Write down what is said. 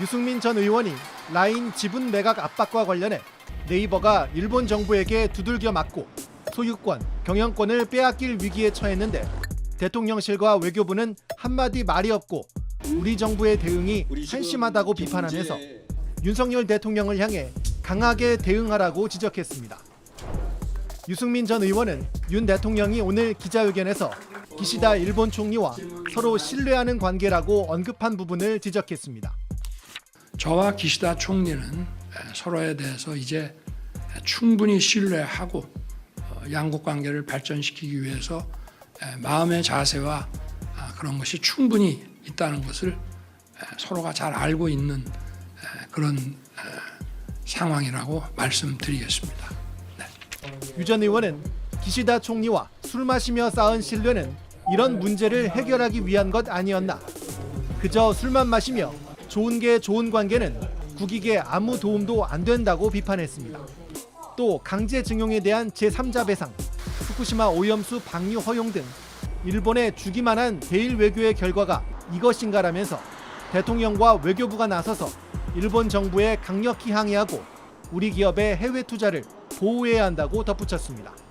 유승민 전 의원이 라인 지분 매각 압박과 관련해 네이버가 일본 정부에게 두들겨 맞고 소유권, 경영권을 빼앗길 위기에 처했는데 대통령실과 외교부는 한마디 말이 없고 우리 정부의 대응이 한심하다고 비판하면서 윤석열 대통령을 향해 강하게 대응하라고 지적했습니다. 유승민 전 의원은 윤 대통령이 오늘 기자회견에서 기시다 일본 총리와 서로 신뢰하는 관계라고 언급한 부분을 지적했습니다. 저와 기시다 총리는 에, 서로에 대해서 이제 충분히 신뢰하고 어, 양국 관계를 발전시키기 위해서 에, 마음의 자세와 아, 그런 것이 충분히 있다는 것을 에, 서로가 잘 알고 있는 에, 그런 에, 상황이라고 말씀드리겠습니다. 유전 의원은 기시다 총리와 술 마시며 쌓은 신뢰는 이런 문제를 해결하기 위한 것 아니었나. 그저 술만 마시며 좋은 게 좋은 관계는 국익에 아무 도움도 안 된다고 비판했습니다. 또 강제징용에 대한 제3자 배상, 후쿠시마 오염수 방류 허용 등 일본에 주기만 한 대일 외교의 결과가 이것인가라면서 대통령과 외교부가 나서서 일본 정부에 강력히 항의하고 우리 기업의 해외 투자를 보호해야 한다고 덧붙였습니다.